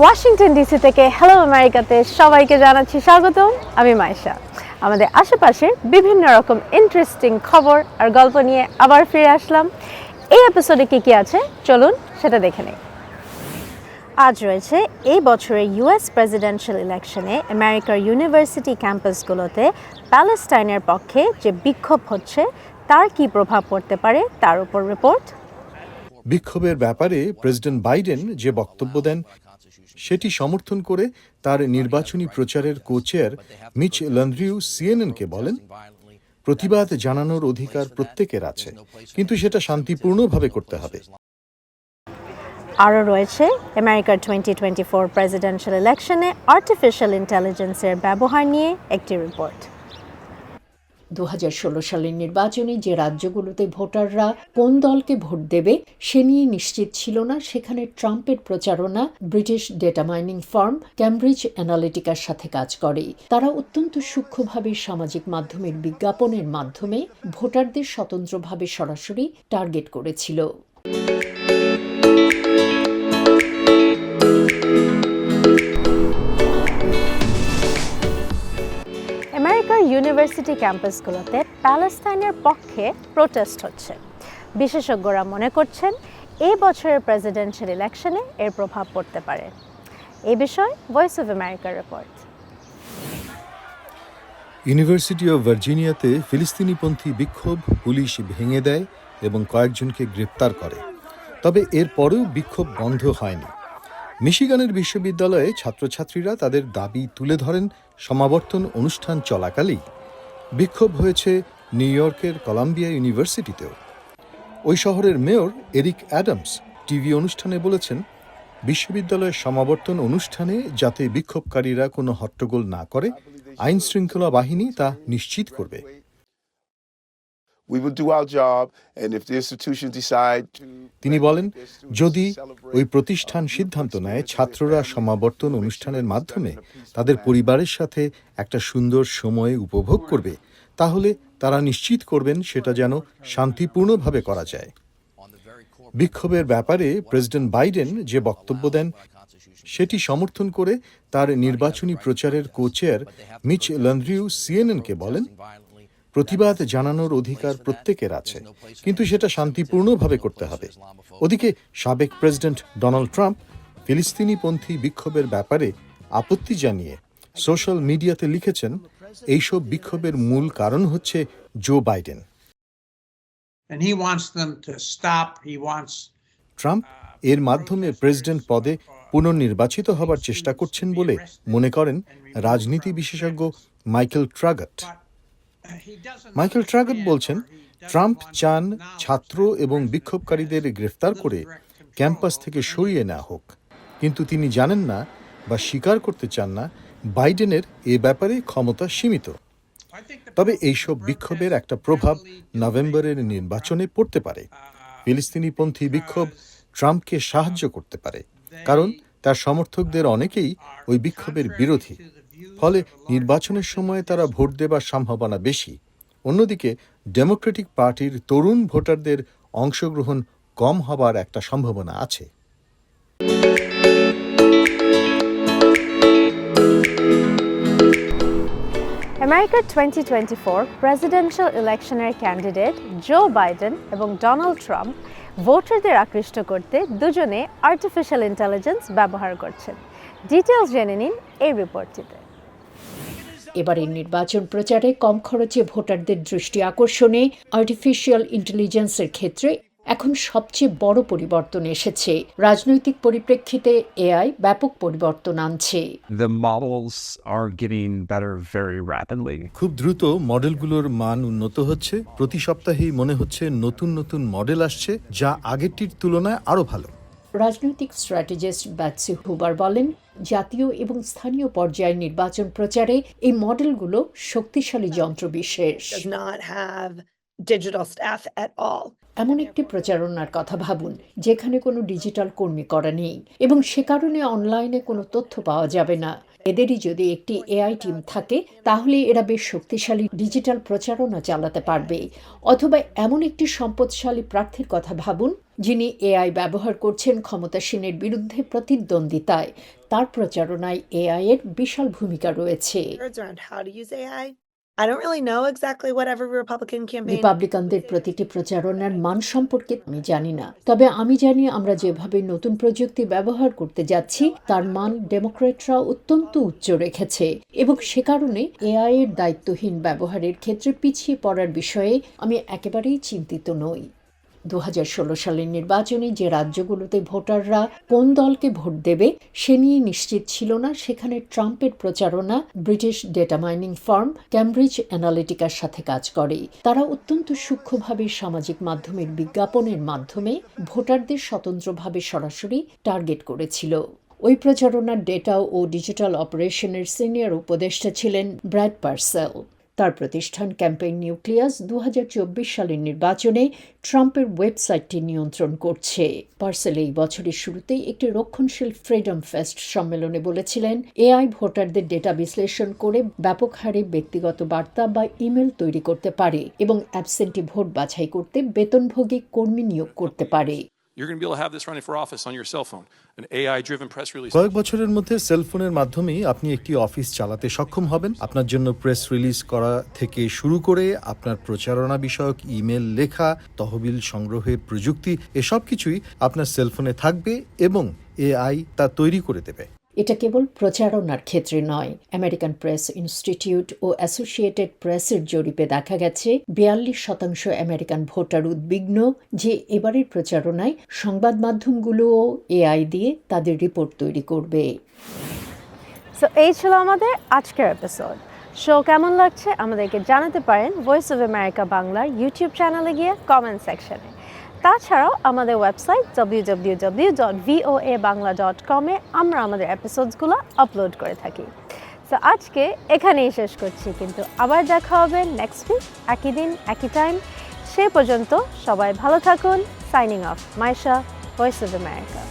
Washington DC থেকে hello আমেরিকাতে সবাইকে জানাচ্ছি স্বাগতম। আমি মাইশা আমাদের আশেপাশে বিভিন্ন রকম ইন্টারেস্টিং খবর আর গল্প নিয়ে আবার ফিরে আসলাম। এই এপিসোডে কী কী আছে? চলুন সেটা দেখে নেই। আজ রয়েছে এই বছরে ইউএস প্রেসিডেন্সিয়াল ইলেকশনে আমেরিকার ইউনিভার্সিটি ক্যাম্পাসগুলোতে প্যালেস্টাইনের পক্ষে যে বিক্ষোভ হচ্ছে, তার কি প্রভাব পড়তে পারে, তার উপর রিপোর্ট বিক্ষোভের ব্যাপারে প্রেসিডেন্ট বাইডেন যে বক্তব্য দেন সেটি সমর্থন করে তার নির্বাচনী প্রচারের কোচেয়ার মিচ লন্ড্রিউ সিএনএনকে বলেন, প্রতিবাদ জানানোর অধিকার প্রত্যেকের আছে, কিন্তু সেটা শান্তিপূর্ণভাবে করতে হবে। আরও রয়েছে, আমেরিকার টোয়েন্টি টোয়েন্টি ফোর প্রেসিডেন্সিয়াল ইলেকশনে আর্টিফিশিয়াল ইন্টেলিজেন্সের ব্যবহার নিয়ে একটি রিপোর্ট দু হাজার ষোলো সালের নির্বাচনে যে রাজ্যগুলোতে ভোটাররা কোন দলকে ভোট দেবে, সে নিয়ে নিশ্চিত ছিল না। সেখানে ট্রাম্পের প্রচারণা British data mining firm Cambridge অ্যানালিটিকার সাথে কাজ করে। তারা অত্যন্ত সূক্ষ্মভাবে সামাজিক মাধ্যমের বিজ্ঞাপনের মাধ্যমে ভোটারদের স্বতন্ত্রভাবে সরাসরি টার্গেট করেছিল। ইউনিভার্সিটি ক্যাম্পাসগুলোতে প্যালেস্তাইনের পক্ষে প্রোটেস্ট হচ্ছে। বিশেষজ্ঞরা মনে করছেন, এই বছরের প্রেসিডেন্সিয়াল ইলেকশনে এর প্রভাব পড়তে পারে। এ বিষয়ে ভয়েস অফ আমেরিকার রিপোর্ট। ইউনিভার্সিটি অব ভার্জিনিয়াতে ফিলিস্তিনিপন্থী বিক্ষোভ, পুলিশ ভেঙে দেয় এবং কয়েকজনকে গ্রেপ্তার করে। তবে এর পরেও বিক্ষোভ বন্ধ হয়নি। মিশিগানের বিশ্ববিদ্যালয়ে ছাত্রছাত্রীরা তাদের দাবি তুলে ধরেন সমাবর্তন অনুষ্ঠান চলাকালেই বিক্ষোভ হয়েছে নিউ ইয়র্কের কলাম্বিয়া ইউনিভার্সিটিতেও। ওই শহরের মেয়র এরিক অ্যাডামস টিভি অনুষ্ঠানে বলেছেন, বিশ্ববিদ্যালয়ের সমাবর্তন অনুষ্ঠানে যাতে বিক্ষোভকারীরা কোনো হট্টগোল না করে আইন শৃঙ্খলা বাহিনী তা নিশ্চিত করবে। তিনি বলেন যদি ওই প্রতিষ্ঠান সিদ্ধান্ত নেয় ছাত্ররা সমাবর্তন অনুষ্ঠানের মাধ্যমে তাদের পরিবারের সাথে একটা সুন্দর সময় উপভোগ করবে। তাহলে তারা নিশ্চিত করবেন সেটা যেন শান্তিপূর্ণভাবে করা যায়। বিক্ষোভের ব্যাপারে প্রেসিডেন্ট বাইডেন যে বক্তব্য দেন সেটি সমর্থন করে তার নির্বাচনী প্রচারের কোচেয়ার মিচ লন্ড্রিউ সিএনএনকে বলেন প্রতিবাদ জানানোর অধিকার প্রত্যেকের আছে কিন্তু সেটা শান্তিপূর্ণভাবে করতে হবে। ওদিকে সাবেক প্রেসিডেন্ট ডোনাল্ড ট্রাম্প ফিলিস্তিনিপন্থী বিক্ষোভের ব্যাপারে আপত্তি জানিয়ে সোশ্যাল মিডিয়াতে লিখেছেন এইসব বিক্ষোভের মূল কারণ হচ্ছে জো বাইডেন। ট্রাম্প এর মাধ্যমে প্রেসিডেন্ট পদে পুনর্নির্বাচিত হবার চেষ্টা করছেন বলে মনে করেন রাজনীতি বিশেষজ্ঞ মাইকেল ট্রাগট। মাইকেল ট্রাগট বলছেন, ট্রাম্প চান ছাত্র এবং বিক্ষোভকারীদের গ্রেফতার করে ক্যাম্পাস থেকে সরিয়ে নেওয়া হোক। কিন্তু তিনি জানেন না বা স্বীকার করতে চান না বাইডেনের এ ব্যাপারে ক্ষমতা সীমিত। তবে এইসব বিক্ষোভের একটা প্রভাব নভেম্বরের নির্বাচনে পড়তে পারে। ফিলিস্তিনিপন্থী বিক্ষোভ ট্রাম্পকে সাহায্য করতে পারে। কারণ তার সমর্থকদের অনেকেই ওই বিক্ষোভের বিরোধী। ফলে নির্বাচনের সময় তারা ভোট দেবার সম্ভাবনা বেশি। অন্যদিকে ডেমোক্রেটিক পার্টির তরুণ ভোটারদের অংশগ্রহণ কম হবার একটা সম্ভাবনা আছে। আমেরিকার টোয়েন্টি টোয়েন্টি ফোর প্রেসিডেন্সিয়াল ইলেকশনের ক্যান্ডিডেট জো বাইডেন এবং ডোনাল্ড ট্রাম্প ভোটারদের আকৃষ্ট করতে দুজনে আর্টিফিশিয়াল ইন্টেলিজেন্স ব্যবহার করছেন। ডিটেলস জেনে নিন এই রিপোর্টটিতে এবারের নির্বাচন প্রচারে কম খরচে ভোটারদের দৃষ্টি আকর্ষণে আর্টিফিশিয়াল ইন্টেলিজেন্সের ক্ষেত্রে এখন সবচেয়ে বড় পরিবর্তন এসেছে। রাজনৈতিক পরিপ্রেক্ষিতে এআই ব্যাপক পরিবর্তন আনছে। The models are getting better very rapidly. খুব দ্রুত মডেলগুলোর মান উন্নত হচ্ছে। প্রতি সপ্তাহেই মনে হচ্ছে নতুন নতুন মডেল আসছে যা আগেরটির তুলনায় আরও ভালো। রাজনৈতিক স্ট্র্যাটেজিস্ট ব্যাটসি হুবার বলেন জাতীয় এবং স্থানীয় পর্যায়ে নির্বাচন প্রচারে এই মডেলগুলো শক্তিশালী যন্ত্র বিশেষ. এমন একটি প্রচারণার কথা ভাবুন যেখানে কোনো ডিজিটাল কর্মী করা নেই এবং সে কারণে অনলাইনে কোনো তথ্য পাওয়া যাবে না এদেরই যদি একটি এআই টিম থাকে, তাহলে এরা বেশ শক্তিশালী ডিজিটাল প্রচারণা চালাতে পারবে। অথবা এমন একটি সম্পদশালী প্রার্থীর কথা ভাবুন, যিনি এআই ব্যবহার করছেন ক্ষমতাসীনের বিরুদ্ধে প্রতিদ্বন্দ্বিতায়। তার প্রচারণায় এআই এর বিশাল ভূমিকা রয়েছে। I don't really know exactly what every Republican campaign. রিপাবলিকানদের প্রতিটি প্রচারণার মান সম্পর্কে আমি জানি না তবে আমি জানি আমরা যেভাবে নতুন প্রযুক্তি ব্যবহার করতে যাচ্ছি তার মান ডেমোক্রেটরা অত্যন্ত উচ্চ রেখেছে এবং সে কারণে এআই এর দায়িত্বহীন ব্যবহারের ক্ষেত্রে পিছিয়ে পড়ার বিষয়ে আমি একেবারেই চিন্তিত নই দু হাজার ষোলো সালের নির্বাচনে যে রাজ্যগুলোতে ভোটাররা কোন দলকে ভোট দেবে, সে নিয়ে নিশ্চিত ছিল না। সেখানে ট্রাম্পের প্রচারণা British data mining firm Cambridge অ্যানালিটিকার সাথে কাজ করে। তারা অত্যন্ত সূক্ষ্মভাবে সামাজিক মাধ্যমের বিজ্ঞাপনের মাধ্যমে ভোটারদের স্বতন্ত্রভাবে সরাসরি টার্গেট করেছিল। ওই প্রচারণার ডেটা ও ডিজিটাল অপারেশনের সিনিয়র উপদেষ্টা ছিলেন ব্র্যাড পার্সেল। তার প্রতিষ্ঠান ক্যাম্পেইন নিউক্লিয়াস দু হাজার চব্বিশ সালের নির্বাচনে ট্রাম্পের ওয়েবসাইটটি নিয়ন্ত্রণ করছে। পার্সেল এই বছরের শুরুতেই একটি রক্ষণশীল ফ্রিডম ফেস্ট সম্মেলনে বলেছিলেন, এআই ভোটারদের ডেটা বিশ্লেষণ করে ব্যাপক হারে ব্যক্তিগত বার্তা বা ইমেল তৈরি করতে পারে এবং অ্যাবসেন্টি ভোট বাছাই করতে বেতনভোগী কর্মী নিয়োগ করতে পারে। You're going to be able to have this running for office on your cell phone, an AI driven press release. কয়েক বছরের মধ্যে সেলফোনের মাধ্যমে আপনি একটি অফিস চালাতে সক্ষম হবেন আপনার জন্য প্রেস রিলিজ করা থেকে শুরু করে আপনার প্রচারণা বিষয়ক ইমেল লেখা তহবিল সংগ্রহের প্রযুক্তি এসব কিছুই আপনার সেলফোনে থাকবে এবং এআই তা তৈরি করে দেবে এটা কেবল প্রচারণার ক্ষেত্রে নয়। আমেরিকান প্রেস ইনস্টিটিউট ও অ্যাসোসিয়েটেড প্রেসের জরিপে দেখা গেছে, বিয়াল্লিশ শতাংশ আমেরিকান ভোটার উদ্বিগ্ন যে এবারের প্রচারণায় সংবাদ মাধ্যমগুলোও এআই দিয়ে তাদের রিপোর্ট তৈরি করবে। সো এই ছিল আমাদের আজকের এপিসোড শো কেমন লাগছে আমাদেরকে জানাতে পারেন ভয়েস অফ আমেরিকা বাংলার ইউটিউব চ্যানেলে গিয়ে কমেন্ট সেকশনে তাছাড়াও আমাদের ওয়েবসাইট ডাব্লিউ এ বাংলা কমে আমরা আমাদের এপিসোডসগুলো আপলোড করে থাকি। সো আজকে এখানেই শেষ করছি, কিন্তু আবার দেখা হবে নেক্সট উইক একই দিন, একই টাইম সে পর্যন্ত সবাই ভালো থাকুন। Signing off Maisha voice of America